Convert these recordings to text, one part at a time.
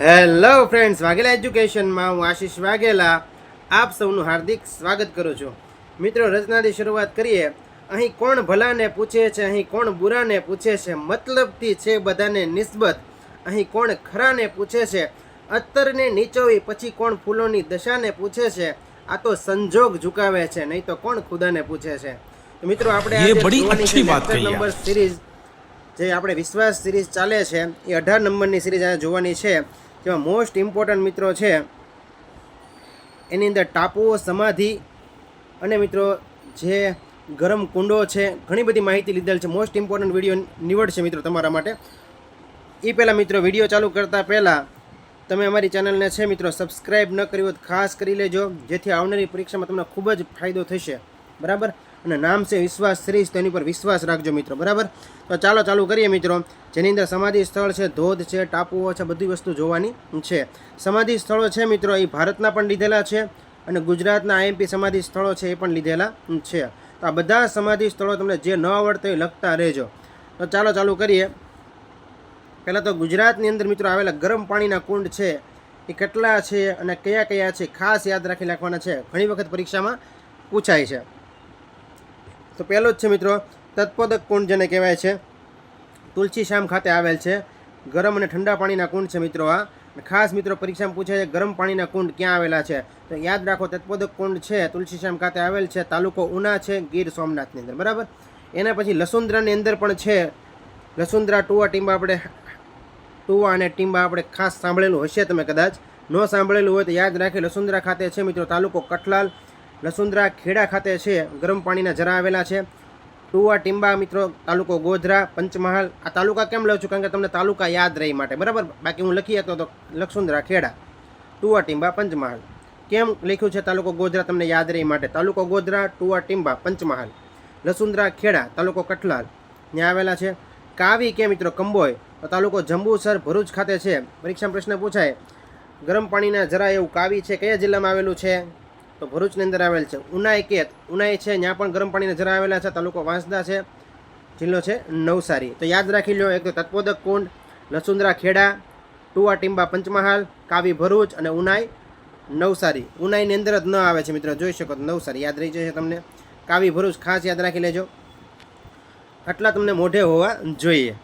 Hello friends Vaghela એજ્યુકેશનમાં હું આશીષ વાઘેલા. આપ સૌનું હાર્દિક સ્વાગત કરું છું. મિત્રો રચનાની શરૂઆત કરીએ. અહીં કોણ ભલાને પૂછે છે અહીં કોણ બુરાને પૂછે છે? મતલબથી છે બધાને નિસ્બત. અહીં કોણ ખરાને પૂછે છે? અત્તરને નીચોવી પછી કોણ ફૂલોની દશાને પૂછે છે? આ તો સંજોગ ઝુકાવે છે નહીં તો કોણ ખુદાને પૂછે છે? મિત્રો આપણે નંબર સિરીઝ જે આપણે વિશ્વાસ સિરીઝ ચાલે છે એ અઢાર નંબરની સિરીઝ આ જોવાની છે. જેમાં મોસ્ટ ઇમ્પોર્ટન્ટ મિત્રો છે, એની અંદર ટાપુઓ, સમાધિ અને મિત્રો જે ગરમ કુંડો છે, ઘણી બધી માહિતી લીધેલ છે. મોસ્ટ ઇમ્પોર્ટન્ટ વીડિયો નીવડશે મિત્રો તમારા માટે. એ પહેલાં મિત્રો વીડિયો ચાલુ કરતાં પહેલાં તમે અમારી ચેનલને છે મિત્રો સબસ્ક્રાઈબ ન કરી હોય ખાસ કરી લેજો, જેથી આવનારી પરીક્ષામાં તમને ખૂબ જ ફાયદો થશે. બરાબર? અને નામ છે વિશ્વાસ શ્રીશ તેની પર વિશ્વાસ રાખજો મિત્રો, બરાબર? તો ચાલો ચાલુ કરીએ મિત્રો. જેની અંદર સમાધિ સ્થળ છે, ધોધ છે, ટાપુઓ છે, બધી વસ્તુ જોવાની છે. સમાધિ સ્થળો છે મિત્રો, એ ભારતના પણ લીધેલા છે અને ગુજરાતના આઈએમપી સમાધિ સ્થળો છે એ પણ લીધેલા છે. તો આ બધા સમાધિ સ્થળો તમને જે ન આવડતા એ લખતા રહેજો. તો ચાલો ચાલુ કરીએ. પહેલાં તો ગુજરાતની અંદર મિત્રો આવેલા ગરમ પાણીના કુંડ છે, એ કેટલા છે અને કયા કયા છે, ખાસ યાદ રાખી રાખવાના છે. ઘણી વખત પરીક્ષામાં પૂછાય છે. તો પહેલો જ છે મિત્રો, તત્પોદક કુંડ જેને કહેવાય છે. તુલસી શ્યામ ખાતે આવેલ છે. ગરમ અને ઠંડા પાણીના કુંડ છે મિત્રો આ. ખાસ મિત્રો પરીક્ષામાં પૂછાય છે, ગરમ પાણીના કુંડ ક્યાં આવેલા છે? તો યાદ રાખો, તત્પોદક કુંડ છે, તુલસી શ્યામ ખાતે આવેલ છે, તાલુકો ઉના છે, ગીર સોમનાથની અંદર, બરાબર? એના પછી લસુંદ્રાની અંદર પણ છે. લસુંદ્રા, ટુવા ટીંબા આપણે, ટુવા અને ટીંબા આપણે ખાસ સાંભળેલું હશે તમે કદાચ. ન સાંભળેલું હોય તો યાદ રાખી, લસુંદ્રા ખાતે છે મિત્રો તાલુકો કઠલાલ. લસુંદ્રા ખેડા ખાતે છે. ગરમ પાણીના જરા આવેલા છે. ટુવા, ટીંબા, મિત્રો, તાલુકો ગોધરા, પંચમહાલ. આ તાલુકા કેમ લઉં છું? કારણ કે તમને તાલુકા યાદ રહી માટે. બરાબર? બાકી હું લખી હતો તો લસુંદ્રા, ખેડા, ટુવા, ટીંબા, પંચમહાલ. કેમ લખ્યું છે તાલુકો ગોધરા તમને યાદ રહી માટે? તાલુકો ગોધરા, ટુવા, ટીંબા, પંચમહાલ. લસુંદ્રા, ખેડા, તાલુકો કઠલાલ. ત્યાં આવેલા છે. કાવી કે મિત્રો કંબોય? તો તાલુકો જંબુસર, ભરૂચ ખાતે છે. પરીક્ષા પ્રશ્ન પૂછાય. ગરમ પાણીના જરા એવું કાવી છે. કયા જિલ્લામાં આવેલું છે? તો ભરૂચની અંદર આવેલ છે. ઉનાઈ કેત. ઉનાઈ છે ત્યાં પણ ગરમ પાણીના જરા આવેલા છે. તાલુકો વાંસદા છે. જિલ્લો છે નવસારી. તો યાદ રાખી લો એક તો તત્વોદક કુંડ, લસુંદરા ખેડા, ટુવા ટીંબા પંચમહાલ, કાવી ભરૂચ અને ઉનાઈ નવસારી. ઉનાઈની અંદર જ ન આવે છે મિત્રો. જોઈ શકો તો નવસારી યાદ રહી જશે તમને. કાવી ભરૂચ ખાસ યાદ રાખી લેજો. આટલા તમને મોઢે હોવા જોઈએ.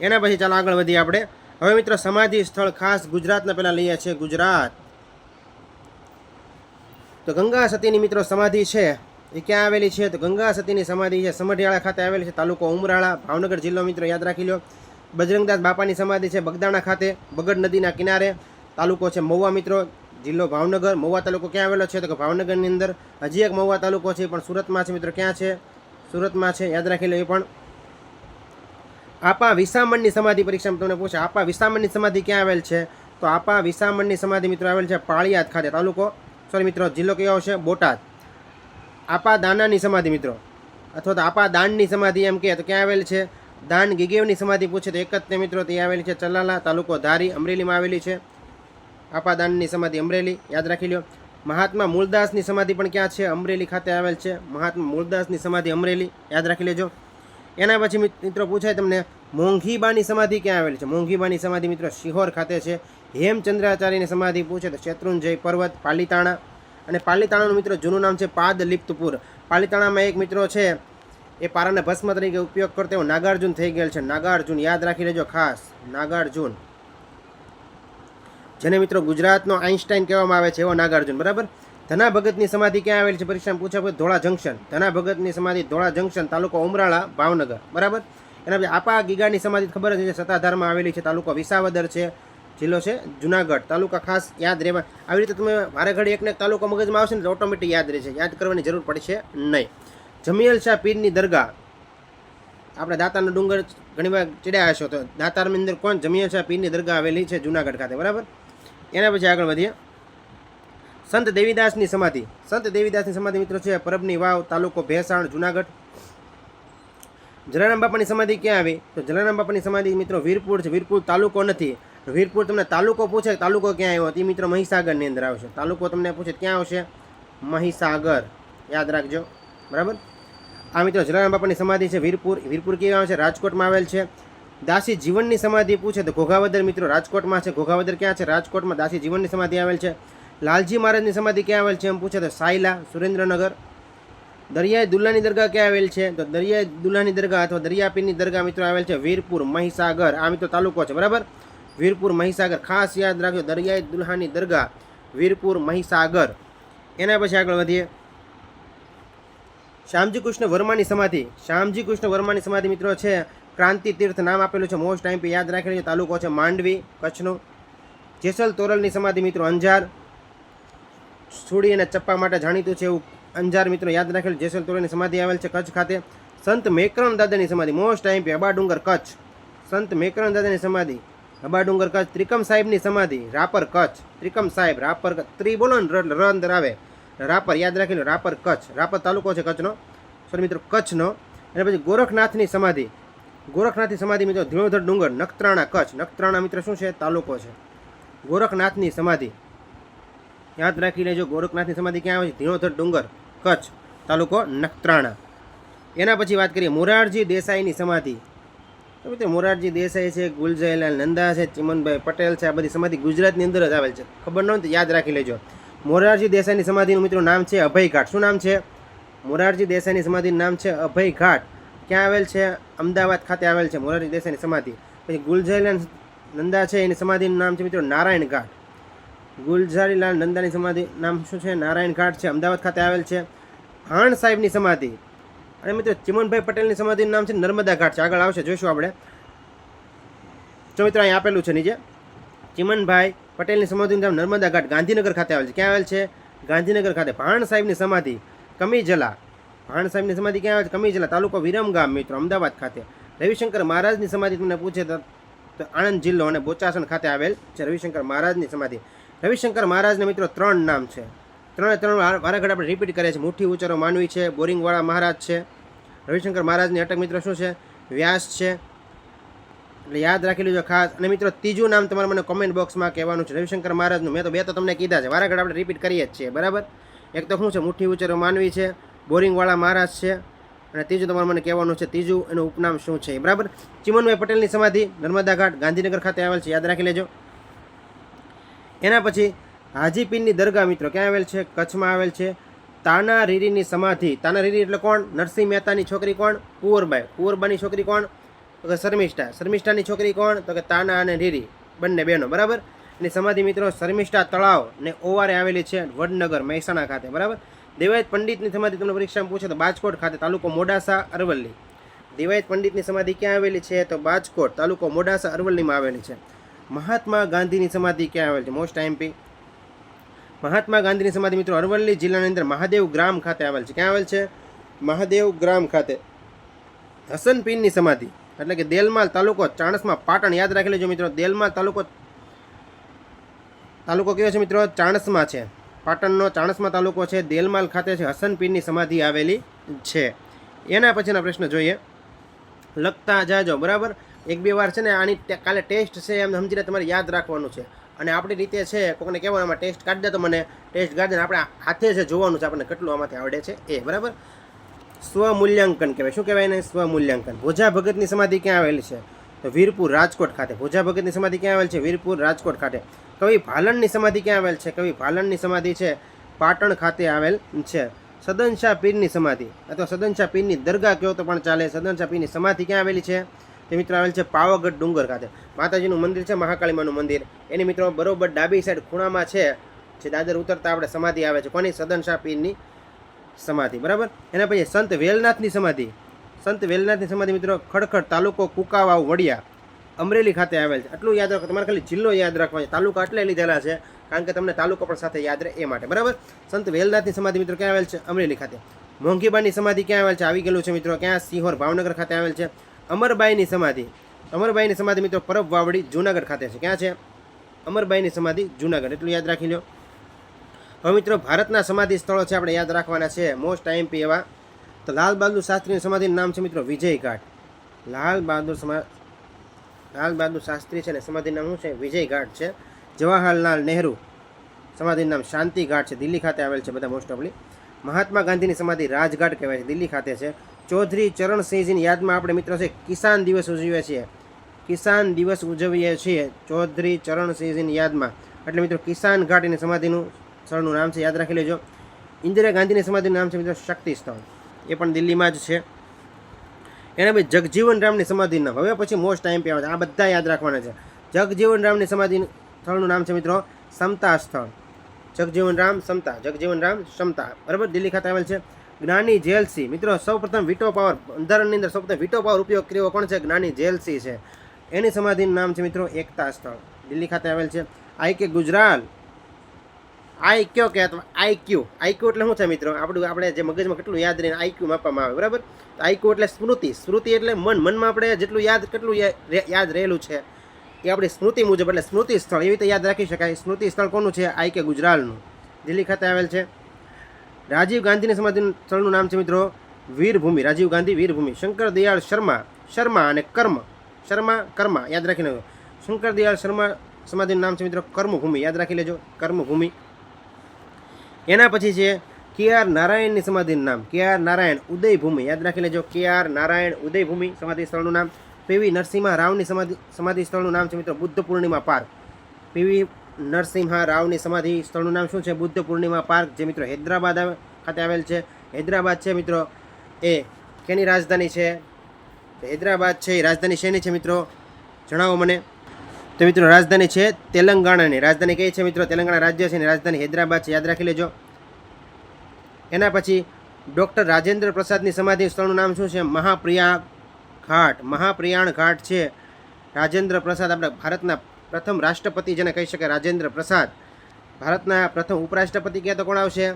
એના પછી ચાલો આગળ વધીએ આપણે. હવે મિત્રો સમાધિ સ્થળ ખાસ ગુજરાતના પહેલાં લઈએ છીએ. ગુજરાત. તો ગંગા સતીની મિત્રો સમાધિ છે. એ ક્યાં આવેલી છે? તો ગંગા સતીની સમાધિ છે, સમઢિયાળા ખાતે આવેલી છે, તાલુકો ઉમરાળા, ભાવનગર જિલ્લો મિત્રો યાદ રાખી લો. બજરંગદાસ બાપાની સમાધિ છે બગદાણા ખાતે, બગડ નદીના કિનારે. તાલુકો છે મહુવા મિત્રો, જિલ્લો ભાવનગર. મહુવા તાલુકો ક્યાં આવેલો છે? તો કે ભાવનગરની અંદર હજી એક મહુવા તાલુકો છે, પણ સુરતમાં છે મિત્રો, ક્યાં છે? સુરતમાં છે, યાદ રાખી લો એ પણ. આપા વિસામણની સમાધિ પરીક્ષામાં તમને પૂછે, આપા વિસામણની સમાધિ ક્યાં આવેલ છે? તો આપા વિસામણની સમાધિ મિત્રો આવેલ છે પાળિયાદ ખાતે, તાલુકો સોરી મિત્રો, જિલ્લો કયો આવશે બોટાદ. આપા દાનાની સમાધિ મિત્રો. અથવા તો આપા દાનની સમાધિ એમ કહે, તો ક્યાં આવેલ છે? દાન ગીગેવની સમાધિ પૂછે, તો એક જ તે મિત્રો તે આવેલી છે, ચલાલા તાલુકો ધારી, અમરેલીમાં આવેલી છે. આપા દાનની સમાધિ અમરેલી, યાદ રાખી લો મહાત્મા મૂળદાસની સમાધિ પણ ક્યાં છે? અમરેલી ખાતે આવેલ છે. મહાત્મા મૂળદાસની સમાધિ અમરેલી, યાદ રાખી લેજો. એના પછી મિત્રો પૂછાય તમને, મોંઘીબાની સમાધિ ક્યાં આવેલી છે? મોંઘીબાની સમાધિ મિત્રો શિહોર ખાતે છે. હેમચંદ્રાચાર્યની સમાધિ પૂછે તો શેત્રુંજય પર્વત, પાલીતાણા. અને પાલીતાણાનું મિત્રો જૂનું નામ છે પાદલિપ્તપુર. પાલીતાણામાં એક મિત્રો છે, એ પારાને ભસ્મ તરીકે ઉપયોગ કરતો, એવો નાગાર્જુન થઈ ગયેલ છે. નાગાર્જુન, યાદ રાખી લેજો ખાસ, નાગાર્જુન. જેને મિત્રો ગુજરાતનો આઈન્સ્ટાઈન કહેવામાં આવે છે, એવો નાગાર્જુન, બરાબર? ધના ભગતની સમાધિ ક્યાં આવેલી છે? પરીક્ષામાં પૂછ્યા પછી ધોળા જંકશન ધના ભગતની સમાધિ ધોળા જંકશન તાલુકો ઉમરાળા, ભાવનગર. બરાબર? એના પછી આપા ગીગાની સમાધિ ખબર છે, સત્તાધારમાં આવેલી છે, તાલુકો વિસાવદર છે, જિલ્લો છે, જુનાગઢ. તાલુકા ખાસ યાદ રહેવા. આવી રીતે તમે વારે ઘડી એકને એક તાલુકો મગજમાં આવશે ને ઓટોમેટિક યાદ રહેશે યાદ કરવાની જરૂર પડશે નહીં. જમિયલ શાહ પીરની દરગાહ. આપણે દાતાનો ડુંગર ઘણીવાર ચડ્યા હશો તો દાતારની અંદર કોણ જમિયલ શાહ પીરની દરગાહ આવેલી છે? જુનાગઢ ખાતે. બરાબર? એના પછી આગળ વધીએ. સંત દેવીદાસની સમાધિ. સંત દેવીદાસની સમાધિ મિત્રો છે પરબની વાવ, તાલુકો ભેસાણ, જુનાગઢ. જલારામ બાપાની સમાધિ ક્યાં આવી? તો જલારામ બાપાની સમાધિ મિત્રો વીરપુર છે. વીરપુર તાલુકો નથી. વીરપુર તમને તાલુકો પૂછે, તાલુકો ક્યાં આવ્યો? તે મિત્રો મહીસાગરની અંદર આવશે. તાલુકો તમને પૂછે, ક્યાં આવશે? મહીસાગર. યાદ રાખજો. બરાબર? આ મિત્રો જલારામ બાપાની સમાધિ છે વીરપુર. વીરપુર ક્યાં આવે છે? રાજકોટમાં આવેલ છે. દાસી જીવનની સમાધિ પૂછે તો ઘોઘાવદર મિત્રો રાજકોટમાં છે. ઘોઘાવદર ક્યાં છે? રાજકોટમાં દાસી જીવનની સમાધિ આવેલ છે. લાલજી મહારાજની સમાધિ ક્યાં આવેલ છે એમ પૂછે તો સાયલા, સુરેન્દ્રનગર. દરિયાઈ દુલ્લાની દરગાહ ક્યાં આવેલ છે? તો દરિયાઈ દુલ્લાની દરગાહ અથવા દરિયાપીરની દરગાહ મિત્રો આવેલ છે વીરપુર મહીસાગર. આ મિત્રો તાલુકો છે, બરાબર? વીરપુર મહીસાગર. ખાસ યાદ રાખજો, દરિયાઈ દુલ્હાની દરગાહ વીરપુર મહીસાગર. એના પછી આગળ વધીએ. શ્યામજી કૃષ્ણ વર્માની સમાધિ. શ્યામજી કૃષ્ણ વર્માની સમાધિ મિત્રો છે, ક્રાંતિ તીર્થ નામ આપેલું છે. મોસ્ટ ટાઈમ યાદ રાખેલું છે તાલુકો છે માંડવી, કચ્છનો. જેસલ તોરલની સમાધિ મિત્રો અંજાર. સુડી અને ચપ્પા માટે જાણીતું છે એવું અંજાર મિત્રો યાદ રાખેલું, જેસલ તોરેની સમાધિ આવેલ છે કચ્છ ખાતે. સંત મેકરણ દાદાની સમાધિ મોસ્ટ ટાઈમ હબા ડુંગર કચ્છ. સંત મેકરણ દાદાની સમાધિ અબાડુંગર કચ્છ. ત્રિકમ સાહેબની સમાધિ, રાપર કચ્છ. ત્રિકમ સાહેબ, રાપર ત્રી બોલો ને ર અંદર આવે. રાપર યાદ રાખેલું, રાપર કચ્છ. રાપર તાલુકો છે કચ્છનો. સોરી મિત્રો, કચ્છનો. અને પછી ગોરખનાથની સમાધિ. ગોરખનાથની સમાધિ મિત્રો ધીણોધર ડુંગર, નખત્રાણા કચ્છ. નખત્રાણા મિત્ર શું છે? તાલુકો છે. ગોરખનાથની સમાધિ. યાદ રાખી લેજો ગોરખનાથની સમાધિ ક્યાં આવે છે? ધીણોધર ડુંગર, કચ્છ, તાલુકો નખત્રાણા. એના પછી વાત કરીએ મોરારજી દેસાઈની સમાધિ. તો મિત્રો મોરારજી દેસાઈ છે, ગુલજયલાલ નંદા છે, ચિમનભાઈ પટેલ છે, આ બધી સમાધિ ગુજરાતની અંદર જ આવેલ છે. ખબર ન હોય તો યાદ રાખી લેજો. મોરારજી દેસાઈની સમાધિનું મિત્રો નામ છે અભય ઘાટ. શું નામ છે? મોરારજી દેસાઈની સમાધિનું નામ છે અભય ઘાટ. ક્યાં આવેલ છે? અમદાવાદ ખાતે આવેલ છે મોરારજી દેસાઈની સમાધિ. પછી ગુલજયલાલ નંદા છે, એની સમાધિનું નામ છે મિત્રો નારાયણ ઘાટ. ગુલઝારીલાલ નંદાની સમાધિ નામ શું છે? નારાયણ ઘાટ છે. અમદાવાદ ખાતે આવેલ છે. હાણ સાહેબની સમાધિ. અને મિત્રો, ચિમનભાઈ પટેલની સમાધિનું નામ છે નર્મદા ઘાટ છે. આગળ આવશે, જોઈશું આપણે. જો મિત્રો, અહીં આપેલું છે નીચે. ચિમનભાઈ પટેલની સમાધિનું નામ નર્મદા ઘાટ, ગાંધીનગર ખાતે આવેલ છે. ક્યાં આવેલ છે? ગાંધીનગર ખાતે. ભાણ સાહેબની સમાધિ, કમીજલા. ભાણ સાહેબની સમાધિ ક્યાં આવે છે? કમીજલા તાલુકો વિરમગામ મિત્રો, અમદાવાદ ખાતે. રવિશંકર મહારાજની સમાધિ તમને પૂછે તો આણંદ જિલ્લો અને બોચાસણ ખાતે આવેલ છે રવિશંકર મહારાજની સમાધિ. રવિશંકર મહારાજને મિત્રો ત્રણ નામ છે. ત્રણે ત્રણ વારાઘડ આપણે રિપીટ કરીએ છીએ. મુઠ્ઠી ઉચ્ચારો માનવી છે, બોરિંગવાળા મહારાજ છે. રવિશંકર મહારાજની અટક મિત્રો શું છે? વ્યાસ છે. એટલે યાદ રાખી લેજો ખાસ. અને મિત્રો ત્રીજું નામ તમારે મને કોમેન્ટ બોક્સમાં કહેવાનું છે. રવિશંકર મહારાજનું. મેં તો બે તો તમને કીધા છે. વારાઘડ આપણે રિપીટ કરીએ જ છીએ. બરાબર? એક તો શું છે? મુઠ્ઠી ઉચ્ચારો માનવી છે, બોરિંગવાળા મહારાજ છે. અને ત્રીજું તમારે મને કહેવાનું છે ત્રીજું એનું ઉપનામ શું છે બરાબર? ચિમનભાઈ પટેલની સમાધિ નર્મદા ઘાટ ગાંધીનગર ખાતે આવેલ છે. યાદ રાખી લેજો. એના પછી હાજીપીરની દરગાહ મિત્રો ક્યાં આવેલ છે? કચ્છમાં આવેલ છે. તાના રીરીની સમાધિ. તાના રીરી એટલે કોણ? નરસિંહ મહેતાની છોકરી કોણ? કુંવરબાઈ. કુંવરબાની છોકરી કોણ? તો કે શર્મિષ્ઠા. શર્મિષ્ઠાની છોકરી કોણ? તો કે તાના અને રીરી. બંને બહેનો બરાબર? એની સમાધિ મિત્રો શર્મિષ્ઠા તળાવ ને ઓવારે આવેલી છે વડનગર, મહેસાણા ખાતે. બરાબર? દેવાયત પંડિતની સમાધિ તમને પરીક્ષામાં પૂછે તો બાજકોટ ખાતે, તાલુકો મોડાસા, અરવલ્લી. દેવાયત પંડિતની સમાધિ ક્યાં આવેલી છે? તો બાજકોટ, તાલુકો મોડાસા, અરવલ્લીમાં આવેલી છે. મહાત્મા ગાંધીની સમાધિ ક્યાં આવેલ છે? મોસ્ટ આઈમ્પી મહાત્મા ગાંધીની સમાધિ મિત્રો અરવલ્લી જિલ્લાની અંદર મહાદેવ ગ્રામ ખાતે આવેલ છે. ક્યાં આવેલ છે? મહાદેવ ગ્રામ ખાતે. હસન પીરની સમાધિ. એટલે કે દેલમાલ તાલુકો ચાણસમાં, પાટણ યાદ રાખી લેજો મિત્રો. દેલમાલ તાલુકો તાલુકો કયો છે મિત્રો? ચાણસમાં છે. પાટણનો ચાણસમાં તાલુકો છે, દેલમાલ ખાતે છે, હસન પીરની સમાધિ આવેલી છે. એના પછીના પ્રશ્ન જોઈએ. લખતા જાજો, બરાબર? એક બે વાર છે ને આની કાલે ટેસ્ટ છે એમ સમજીને તમારે યાદ રાખવાનું છે. અને આપણી રીતે છે કોઈને કહેવાનું, આમાં ટેસ્ટ કાઢી દે તો મને ટેસ્ટ કાઢી આપણે હાથે છે જોવાનું છે, આપણને કેટલું આમાંથી આવડે છે. એ, બરાબર? સ્વમૂલ્યાંકન કહેવાય. શું કહેવાય એને? સ્વમૂલ્યાંકન. ભોજા ભગતની સમાધિ ક્યાં આવેલી છે? તો વીરપુર રાજકોટ ખાતે. ભોજા ભગતની સમાધિ ક્યાં આવેલ છે? વીરપુર રાજકોટ ખાતે. કવિ ભાલણની સમાધિ ક્યાં આવેલ છે? કવિ ભાલણની સમાધિ છે, પાટણ ખાતે આવેલ છે. સદનશાહ પીરની સમાધિ. અથવા સદનશાહ પીરની દરગાહ કહો તો પણ ચાલે. સદનશાહ પીરની સમાધિ ક્યાં આવેલી છે? તે મિત્રો આવેલ છે પાવાગઢ ડુંગર ખાતે. માતાજીનું મંદિર છે, મહાકાળીમાનું મંદિર. એની મિત્રો બરોબર ડાબી સાઈડ ખૂણામાં છે, જે દાદર ઉતરતા આપણે સમાધિ આવે છે. કોની? સદનશાહ પીરની સમાધિ. બરાબર? એના પછી સંત વેલનાથની સમાધિ. સંત વેલનાથની સમાધિ મિત્રો ખડખડ તાલુકો કુકાવાવ, વડિયા, અમરેલી ખાતે આવેલ છે. આટલું યાદ રાખો, તમારે ખાલી જિલ્લો યાદ રાખવાનો છે. તાલુકા એટલે લીધેલા છે, કારણ કે તમને તાલુકો પણ સાથે યાદ રહે એ માટે. બરાબર? સંત વેલનાથની સમાધિ મિત્રો ક્યાં આવેલ છે? અમરેલી ખાતે. મોંઘીબાની સમાધિ ક્યાં આવેલ છે? આવી ગયેલું છે મિત્રો. ક્યાં? સિંહોર ભાવનગર ખાતે આવેલ છે. અમરબાઈની સમાધિ. અમરબાઈની સમાધિ મિત્રો પરબ વાવડી, જુનાગઢ ખાતે છે. ક્યાં છે? અમરબાઈની સમાધિ, જુનાગઢ. એટલું યાદ રાખી લો હવે મિત્રો, ભારતના સમાધિ સ્થળો છે આપણે યાદ રાખવાના છે. મોસ્ટ આઈએમપી એવા. તો લાલ બહાદુર શાસ્ત્રીની સમાધિનું નામ છે મિત્રો વિજય ઘાટ લાલ બહાદુર સમા, લાલ બહાદુર શાસ્ત્રી છે ને સમાધિનું નામ શું છે? વિજય ઘાટ છે. જવાહરલાલ નહેરુ. સમાધિનું નામ શાંતિ ઘાટ છે. દિલ્હી ખાતે આવેલ છે બધા મોસ્ટ ઓફલી મહાત્મા ગાંધીની સમાધિ રાજઘાટ કહેવાય છે, દિલ્હી ખાતે છે. ચૌધરી ચરણસિંહજીની યાદમાં આપણે મિત્રો છે, કિસાન દિવસ ઉજવીએ છીએ. કિસાન દિવસ ઉજવીએ છીએ ચૌધરી ચરણસિંહજીની યાદમાં. એટલે મિત્રો, કિસાન ઘાટ એની સમાધિનું સ્થળનું નામ છે, યાદ રાખી લેજો. ઇન્દિરા ગાંધીની સમાધિનું નામ છે મિત્રો, શક્તિ સ્થળ. એ પણ દિલ્હીમાં જ છે. એના પછી જગજીવન રામની સમાધિનું નામ. હવે પછી મોસ્ટ ટાઈમ આવે છે. આ બધા યાદ રાખવાના છે. જગજીવન રામની સમાધિ સ્થળનું નામ છે મિત્રો, સમતા સ્થળ. જગજીવન રામ સમતા, જગજીવન રામ સમતા. બરાબર? દિલ્હી ખાતે આવેલ છે જ્ઞાની જેલસી. મિત્રો, સૌપ્રથમ વિટો પાવર બંધારણની અંદર સૌપ્રથમ વિટો પાવર ઉપયોગ કર્યો કોણ છે જ્ઞાની જેલસી છે. એની સમાધિનું નામ છે મિત્રો એકતા સ્થળ. દિલ્હી ખાતે આવેલ છે આઈ કે ગુજરાલ. આઈ કયો કે આઈક્યુ ક્યુ. એટલે શું છે મિત્રો? આપણું આપણે જે મગજમાં કેટલું યાદ રહીને આઈક્યુ માપવામાં આવે, બરાબર? આઈક્યુ આઈ ક્યુ એટલે સ્મૃતિ. સ્મૃતિ એટલે મન. મનમાં આપણે જેટલું યાદ કેટલું યાદ રહેલું છે. એ આપણી સ્મૃતિ મુજબ, એટલે સ્મૃતિ સ્થળ, એવી રીતે યાદ રાખી શકાય. સ્મૃતિ સ્થળ કોનું છે? આઈ કે ગુજરાલનું. દિલ્હી ખાતે આવેલ છે. રાજીવ ગાંધીની સમાધિ સ્થળનું નામ છે મિત્રો વીરભૂમિ. રાજીવ ગાંધી વીરભૂમિ. શંકર દયાળ શર્મા શર્મા અને કર્મ. શર્મા, કર્મા, યાદ રાખી લેજો. શંકર દયાળ શર્મા સમાધિનું નામ છે મિત્રો કર્મભૂમિ. યાદ રાખી લેજો, કર્મભૂમિ. એના પછી છે કે આર નારાયણની સમાધિનું નામ. કે આર નારાયણ ઉદયભૂમિ. યાદ રાખી લેજો, કે આર નારાયણ ઉદયભૂમિ સમાધિ સ્થળનું નામ. પીવી નરસિંહા રાવની સમાધિ સમાધિ સ્થળનું નામ છે મિત્રો બુદ્ધ પૂર્ણિમા પાર્ક. પીવી નરસિંહા રાવની સમાધિ સ્થળનું નામ શું છે? બુદ્ધ પૂર્ણિમા પાર્ક, જે મિત્રો હૈદરાબાદ ખાતે આવેલ છે. હૈદરાબાદ છે મિત્રો એ કેની રાજધાની છે? હૈદરાબાદ છે, એ રાજધાની શેની છે મિત્રો? જણાવો મને. તો મિત્રો રાજધાની છે તેલંગાણાની. રાજધાની કઈ છે મિત્રો? તેલંગાણા રાજ્ય છે અને રાજધાની હૈદરાબાદ છે. યાદ રાખી લેજો. એના પછી ડૉક્ટર રાજેન્દ્ર પ્રસાદની સમાધિ સ્થળનું નામ શું છે? મહાપ્રિયા ઘાટ, મહાપ્રિયાણ ઘાટ છે. રાજેન્દ્ર પ્રસાદ આપણા ભારતના પ્રથમ રાષ્ટ્રપતિ જેને કહી શકાય રાજેન્દ્ર પ્રસાદ. ભારતના પ્રથમ ઉપરાષ્ટ્રપતિ કહે તો કોણ આવશે?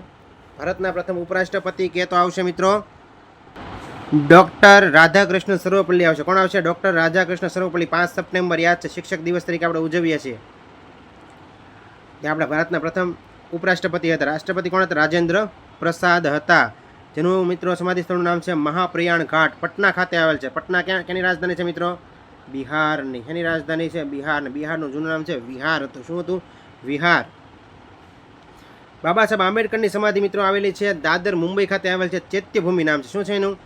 ભારતના પ્રથમ ઉપરાષ્ટ્રપતિ કહે તો આવશે મિત્રો? ડૉક્ટર રાધાકૃષ્ણ સર્વપલ્લી આવશે. કોણ આવશે? ડૉક્ટર રાધાકૃષ્ણ સર્વપલ્લી. પાંચ સપ્ટેમ્બર યાદ છે. શિક્ષક દિવસ તરીકે આપણે ઉજવીએ છીએ. ત્યાં આપણા ભારતના પ્રથમ ઉપરાષ્ટ્રપતિ હતા. રાષ્ટ્રપતિ કોણ હતા? રાજેન્દ્ર પ્રસાદ હતા. જેનું મિત્રો સમાધિ સ્થળનું નામ છે મહાપ્રયાણ ઘાટ. પટના ખાતે આવેલ છે. પટના ક્યાં કેની રાજધાની છે મિત્રો? બિહારની. એની રાજધાની છે બિહાર બિહારનું જૂનું નામ છે વિહાર. હતું શું હતું? વિહાર. બાબા સાહેબ આંબેડકરની સમાધિ મિત્રો આવેલી છે દાદર, મુંબઈ ખાતે આવેલ છે ચૈત્યભૂમિ નામ છે. શું છે એનું?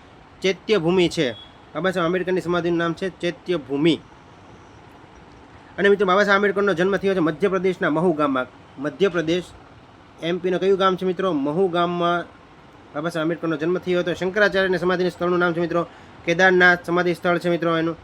ચૈત્યભૂમિ છે. બાબા સાહેબ આંબેડકરની સમાધિનું નામ છે ચૈત્યભૂમિ. અને મિત્રો બાબા સાહેબ આંબેડકરનો જન્મ થયો છે મધ્યપ્રદેશના મહુ ગામમાં મધ્યપ્રદેશ એમપીનું કયું ગામ છે મિત્રો? મહુ ગામમાં બાબા સાહેબ, આંબેડકરનો જન્મ થયો હતો. શંકરાચાર્યને સમાધિ સ્થળનું નામ છે મિત્રો કેદારનાથ સમાધિ સ્થળ છે મિત્રો એનું.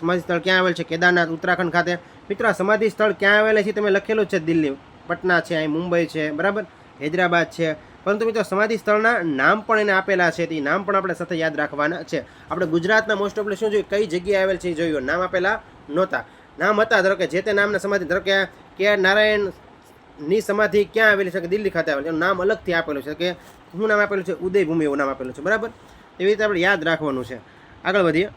સમાધિ સ્થળ ક્યાં આવેલ છે? કેદારનાથ, ઉત્તરાખંડ ખાતે. મિત્રો, આ સમાધિ સ્થળ ક્યાં આવેલા છે તમે લખેલું છે દિલ્હી. પટના છે, અહીં મુંબઈ છે, બરાબર? હૈદરાબાદ છે. પરંતુ મિત્રો, સમાધિ સ્થળના નામ પણ એને આપેલા છે. તે નામ પણ આપણે સાથે યાદ રાખવાના છે. આપણે ગુજરાતના મોસ્ટ ઓફલી શું જોયું? કઈ જગ્યાએ આવેલ છે જોયું? નામ આપેલા નહોતા. નામ હતા, ધારો કે જે તે નામના સમાધિ, ધારો કે કે આર નારાયણની સમાધિ ક્યાં આવેલી છે કે દિલ્હી ખાતે આવેલી એનું નામ અલગથી આપેલું છે કે શું નામ આપેલું છે? ઉદયભૂમિ એવું નામ આપેલું છે. બરાબર? એવી રીતે આપણે યાદ રાખવાનું છે. આગળ વધીએ.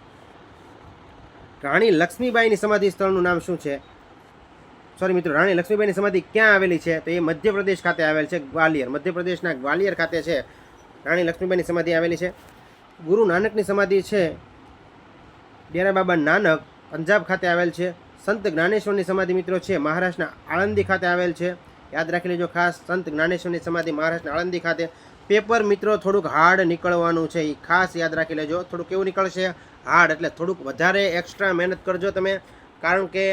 રાણી લક્ષ્મીબાઈની સમાધિ સ્થળનું નામ શું છે? સોરી મિત્રો, રાણી લક્ષ્મીબાઈની સમાધિ ક્યાં આવેલી છે? તો એ મધ્યપ્રદેશ ખાતે આવેલ છે, ગ્વાલિયર. મધ્યપ્રદેશના ગ્વાલિયર ખાતે છે. રાણી લક્ષ્મીબાઈની સમાધિ આવેલી છે. ગુરુ નાનકની સમાધિ છે. ડેરા બાબા નાનક પંજાબ ખાતે આવેલ છે. સંત જ્ઞાનેશ્વરની સમાધિ મિત્રો છે. મહારાષ્ટ્રના આણંદી ખાતે આવેલ છે. યાદ રાખી લેજો ખાસ સંત જ્ઞાનેશ્વરની સમાધિ મહારાષ્ટ્રના આણંદી ખાતે પેપર મિત્રો થોડુંક હાર્ડ નીકળવાનું છે એ ખાસ યાદ રાખી લેજો. થોડુંક કેવું નીકળશે, હાર્ડ એટલે થોડુંક વધારે એક્સ્ટ્રા મહેનત કરજો તમે. કારણ કે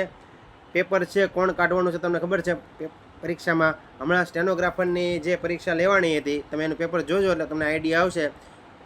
પેપર છે, કોણ કાઢવાનું છે તમને ખબર છે? પરીક્ષામાં હમણાં સ્ટેનોગ્રાફરની જે પરીક્ષા લેવાની હતી, તમે એનું પેપર જોજો એટલે તમને આઈડિયા આવશે.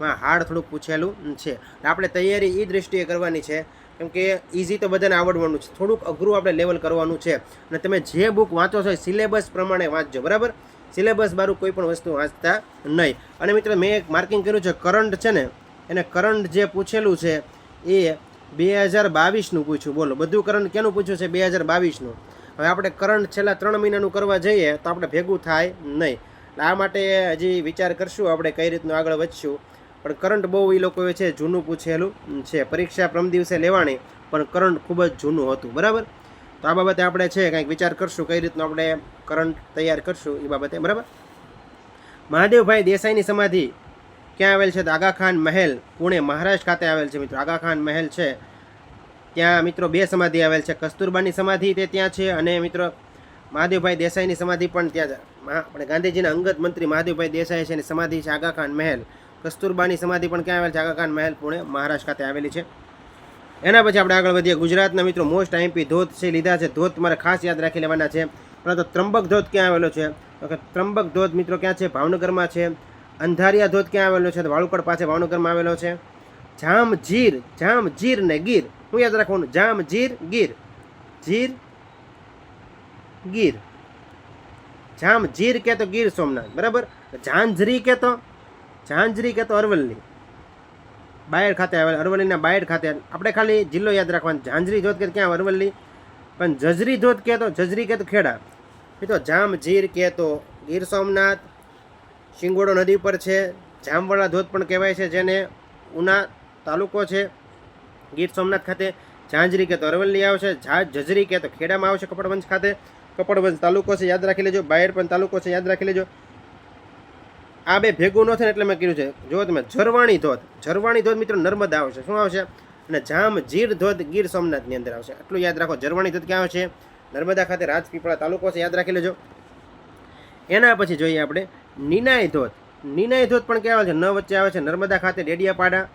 માં હાર્ડ થોડુંક પૂછેલું છે. આપણે તૈયારી એ દૃષ્ટિએ કરવાની છે. કેમ કે ઇઝી તો બધાને આવડવાનું છે. થોડુંક અઘરું આપણે લેવલ કરવાનું છે. અને તમે જે બુક વાંચો છો એ સિલેબસ પ્રમાણે વાંચજો, બરાબર? સિલેબસ બારું કોઈ પણ વસ્તુ વાંચતા નહીં. અને મિત્રો, મેં એક માર્કિંગ કર્યું છે કરંટ છે ને, એને કરંટ જે પૂછેલું છે એ બે હજાર બાવીસનું પૂછ્યું. બોલો, બધું કરંટ કેનું પૂછ્યું છે? બે હજાર બાવીસનું. હવે આપણે કરંટ છેલ્લા ત્રણ મહિનાનું કરવા જઈએ તો આપણે ભેગું થાય નહીં. આ માટે હજી વિચાર કરશું આપણે કઈ રીતનું આગળ વધશું. પણ કરંટ બહુ એ લોકોએ છે, જૂનું પૂછેલું છે. પરીક્ષા પ્રમ દિવસે લેવાની, પણ કરંટ ખૂબ જ જૂનું હતું, બરાબર? તો આ બાબતે આપણે છે, કંઈક વિચાર કરશું, કઈ રીતનું આપણે કરંટ તૈયાર કરશું એ બાબતે, બરાબર? મહાદેવભાઈ દેસાઈની સમાધિ ક્યાં આવેલ છે? તો આગાખાન મહેલ, પુણે, મહારાષ્ટ્ર ખાતે આવેલ છે, મિત્રો. આગા ખાન મહેલ છે. ત્યાં, મિત્રો, બે સમાધિ આવેલ છે. કસ્તુરબાની સમાધિ તે ત્યાં છે અને, મિત્રો, મહાદેવભાઈ દેસાઈની સમાધિ પણ ત્યાં આપણે ગાંધીજીના અંગત મંત્રી મહાદેવભાઈ દેસાઈ છે અને સમાધિ છે આગા ખાન મહેલ. કસ્તુરબાની સમાધિ પણ ક્યાં આવેલ છે? આગા ખાન મહેલ, પુણે, મહારાષ્ટ્ર ખાતે આવેલી છે. એના પછી આપણે આગળ વધીએ. ગુજરાતના મિત્રો મોસ્ટ આઈમ્પી ધોધ છે, લીધા છે. ધોધ તમારે ખાસ યાદ રાખી લેવાના છે. પરંતુ ત્રંબક ધોધ ક્યાં આવેલો છે? તો કે ત્રંબક ધોધ મિત્રો ક્યાં છે? ભાવનગરમાં છે. અંધારિયા ધોધ ક્યાં આવેલો છે? તો વાળુકડ પાસે ભાવનગરમાં આવેલો છે. જામ જીર જામ જીર ને ગીર. હું યાદ રાખવાનું? જામ જીર ગીર. જીર, ગીર. જામ જીર કે તો ગીર સોમનાથ. બરાબર? ઝાંઝરી કે તો ઝાંઝરી કે તો અરવલ્લી. બાયડ ખાતે આવેલ અરવલ્લીના બાયડ ખાતે આપણે ખાલી જિલ્લો યાદ રાખવાનો ઝાંઝરી ધોધ કે ક્યાં અરવલ્લી, પણ જજરી ધોધ કે તો, જજરી કે તો ખેડા. એ તો જીર કે તો ગીર સોમનાથ શિંગોડો નદી પર છે. જામવાળા ધોધ પણ કહેવાય છે જેને ઉના તાલુકો છે. ગીર સોમનાથ ખાતે ઝાંઝરી કે તો અરવલ્લી આવશે જજરી કે તો ખેડામાં આવશે કપડવંજ ખાતે. કપડવંજ તાલુકો છે, યાદ રાખી લેજો. બાયડ પણ તાલુકો છે, યાદ રાખી લેજો. આ બે ભેગું ન થાય એટલે મેં કીધું છે જો તમે, ઝરવાણી ધોધ. ઝરવાણી ધોધ મિત્રો નર્મદા આવશે શું આવશે અને જામ જીર ધોધ ગીર સોમનાથની અંદર આવશે આટલું યાદ રાખો, ઝરવાણી ધોધ ક્યાં આવશે નર્મદા ખાતે રાજપીપળા તાલુકો છે, યાદ રાખી લેજો. એના પછી જોઈએ આપણે, નિનાય ધોધ. નિનાય ધોધ પણ ક્યાં આવે છે? ન વચ્ચે આવે છે. નર્મદા ખાતે ડેડિયાપાડા.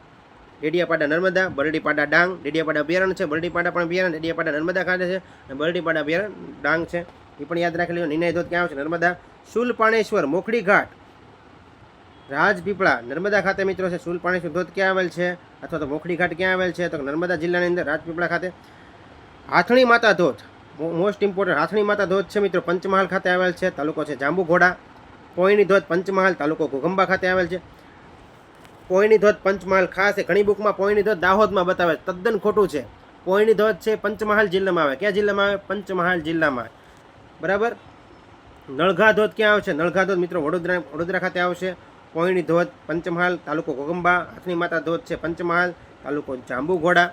ડેડિયાપાડા નર્મદા, બરડીપાડા ડાંગ. ડેડિયાપાડા અભયારણ્ય છે, બરડીપાડા પણ અભયારણ્ય ડેડિયાપાડા નર્મદા ખાતે છે અને બરડીપાડા અભયારણ્ય ડાંગ છે. એ પણ યાદ રાખી લેજો. નિનાય ધોધ ક્યાં આવે છે? નર્મદા શુલપાણેશ્વર મોખડી ઘાટ. રાજપીપળા નર્મદા ખાતે મિત્રો છે શુલપાણેશ્વર ધોધ ક્યાં આવેલ છે? અથવા તો મોખડી ઘાટ ક્યાં આવેલ છે? તો નર્મદા જિલ્લાની અંદર રાજપીપળા ખાતે હાથણી માતા ધોધ મોસ્ટ ઇમ્પોર્ટન્ટ હાથણી માતા ધોધ છે મિત્રો, પંચમહાલ ખાતે આવેલ છે, તાલુકો છે જાંબુઘોડા. પોઈની ધોધ પંચમહાલ, તાલુકો ઘુગંબા ખાતે આવેલ છે. પોઈની ધોધ પંચમહાલ ખાસ છે ઘણી બુકમાં પોઈની ધોધ દાહોદમાં બતાવે. તદ્દન ખોટું છે. પોઈની ધોધ છે પંચમહાલ જિલ્લામાં આવે. ક્યાં જિલ્લામાં આવે? પંચમહાલ જિલ્લામાં બરાબર? નળઘા ધોધ ક્યાં આવશે નળઘા ધોધ મિત્રો વડોદરા વડોદરા ખાતે આવશે. પોઈની ધોધ, પંચમહાલ, તાલુકો કોગંબા હાથની માતા ધોધ છે પંચમહાલ, તાલુકો જાંબુઘોડા.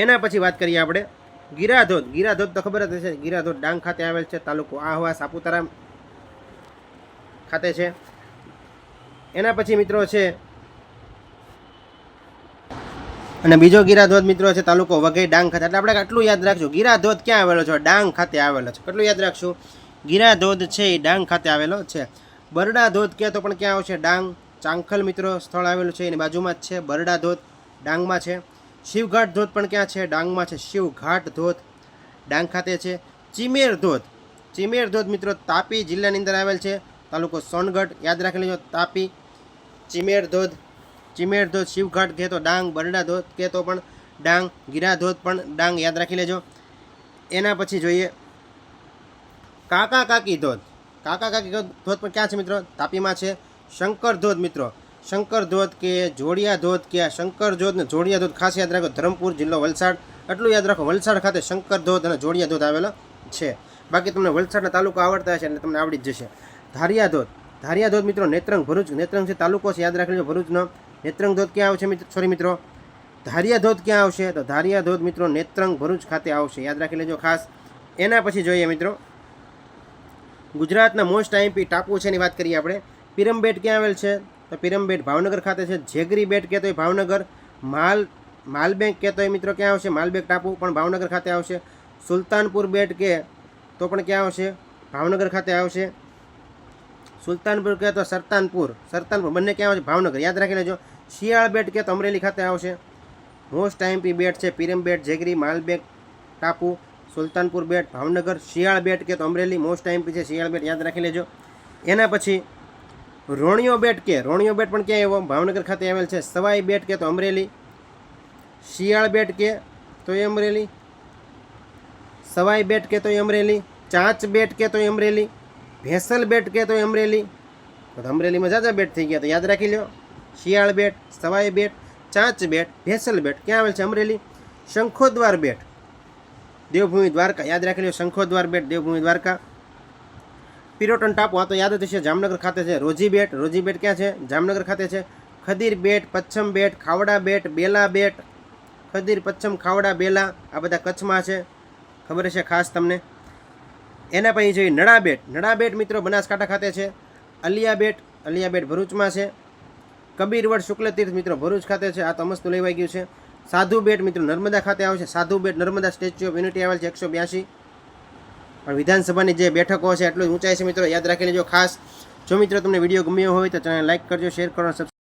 એના પછી વાત કરીએ આપણે ગીરાધોધ ગીરાધોધ તો ખબર જ છે ગીરાધોધ ડાંગ ખાતે આવેલ છે, તાલુકો આહવા, સાપુતારા ખાતે છે. એના પછી મિત્રો છે અને બીજો ગીરાધોધ મિત્રો છે તાલુકો વઘઈ ડાંગ ખાતે. એટલે આપણે આટલું યાદ રાખશું ગીરાધોધ ક્યાં આવેલો છે? ડાંગ ખાતે આવેલો છે. કેટલું યાદ રાખશું? ગીરાધોધ છે એ ડાંગ ખાતે આવેલો છે. બરડા ધોધ કહે તો પણ ક્યાં આવશે? ડાંગ. ચાંખલ મિત્રો સ્થળ આવેલું છે, એની બાજુમાં જ છે. બરડા ધોધ ડાંગમાં છે. શિવઘાટ ધોધ પણ ક્યાં છે? ડાંગમાં છે. શિવઘાટ ધોધ ડાંગ ખાતે છે. ચીમેર ધોધ. ચીમેર ધોધ મિત્રો તાપી જિલ્લાની અંદર આવેલ છે. તાલુકો સોનગઢ. યાદ રાખી લેજો, તાપી. ચીમેર ધોધ. ચીમેર ધોધ શિવઘાટ કહેતો ડાંગ. બરડા ધોધ કહેતો પણ ડાંગ. ગિરા ધોધ પણ ડાંગ. યાદ રાખી લેજો. એના પછી જોઈએ. કાકા કાકી ધોધ. કાકા કાકી ધોધ પણ ક્યાં છે મિત્રો? તાપીમાં છે. શંકર ધોધ મિત્રો. શંકર ધોધ કે જોડિયા ધોધ કે શંકર ધોધ ને જોડિયા ધોધ ખાસ યાદ રાખો, ધરમપુર જિલ્લો વલસાડ. એટલું યાદ રાખો, વલસાડ ખાતે શંકર ધોધ અને જોડિયા ધોધ આવેલો છે. બાકી તમને વલસાડના તાલુકો આવડતા હશે અને તમને આવડી જ જશે. ધારિયા ધોધ. ધારિયા ધોધ મિત્રો, નેત્રંગ, ભરૂચ. નેત્રંગ છે, તાલુકો છે, યાદ રાખી લેજો ભરૂચનો. નેત્રંગ ધોધ ક્યાં આવશે મિત્રો સોરી મિત્રો. ધારિયા ધોધ ક્યાં આવશે? તો ધારિયા ધોધ મિત્રો, નેત્રંગ, ભરૂચ ખાતે આવશે. યાદ રાખી લેજો ખાસ. એના પછી જોઈએ મિત્રો ગુજરાતના મોસ્ટ આઈમ્પી ટાપુ છે એની વાત કરીએ આપણે. પિરમબેટ ક્યાં આવેલ છે? તો પિરમબેટ ભાવનગર ખાતે છે. જેગરી બેટ કહેતો હોય ભાવનગર. માલ, માલબેંક કહેતો હોય મિત્રો ક્યાં આવશે? માલબેક ટાપુ પણ ભાવનગર ખાતે આવશે. સુલતાનપુર બેટ કે તો પણ ક્યાં આવશે? ભાવનગર ખાતે આવશે. સુલતાનપુર કે તો સરતાનપુર. સરતાનપુર બંને ક્યાં આવશે? ભાવનગર. યાદ રાખી લેજો શિયાળ બેટ કે તો અમરેલી ખાતે આવશે. મોસ્ટ આઈમ્પી બેટ છે. પીરમ બેટ જેગરી, માલબેક ટાપુ. સુલતાનપુર બેટ, ભાવનગર, શિયાળ બેટ કે તો અમરેલી મોસ્ટ આઈમ્પી છે શિયાળ બેટ યાદ રાખી લેજો. એના પછી, રોણિયો બેટ કે, રોણિયો બેટ પણ ક્યાં આવ્યો ભાવનગર ખાતે આવેલ છે. સવાઈ બેટ કે તો અમરેલી, શિયાળ બેટ કે તો એ અમરેલી, સવાઈ બેટ કે તો એ અમરેલી, ચાંચ બેટ કે તો એ અમરેલી, ભેંસલ બેટ કે તો એ અમરેલી. તો અમરેલીમાં જાજા બેટ થઈ ગયા. તો યાદ રાખી લો શિયાળ બેટ, સવાઈ બેટ, ચાંચ બેટ, ભેંસલ બેટ ક્યાં આવેલ છે? અમરેલી, શંખોદ્વાર બેટ. દેવભૂમિ દ્વારકા. યાદ રાખી લો શંખોદ્વાર બેટ, દેવભૂમિ દ્વારકા. પિરોટન ટાપુ, આ તો યાદ થશે જામનગર ખાતે છે. રોજી બેટ રોજી બેટ ક્યાં છે? જામનગર ખાતે છે. ખદીર બેટ, પચ્છમ બેટ, ખાવડા બેટ, બેલા બેટ. ખદીર, પચ્છમ, ખાવડા, બેલા, આ બધા કચ્છમાં છે. ખબર છે ખાસ તમને. એના પછી જોઈએ નડા બેટ. નડા બેટ મિત્રો બનાસકાંઠા ખાતે છે. અલિયા બેટ અલિયા બેટ ભરૂચમાં છે. કબીરવડ શુક્લ તીર્થ મિત્રો ભરૂચ ખાતે છે. આ તો મસ્ત લેવાઈ ગયું છે. સાધુ બેટ મિત્રો નર્મદા ખાતે આવશે Sadhu Bet Narmada Statue of Unity આવેલ છે એકસો બ્યાસી. પણ વિધાનસભાની જે બેઠકો છે એટલું જ ઊંચાઈ છે મિત્રો. યાદ રાખી લેજો ખાસ જો મિત્રો તમને વીડિયો ગમ્યો હોય તો ચેનલ લાઈક કરજો, શેર કરો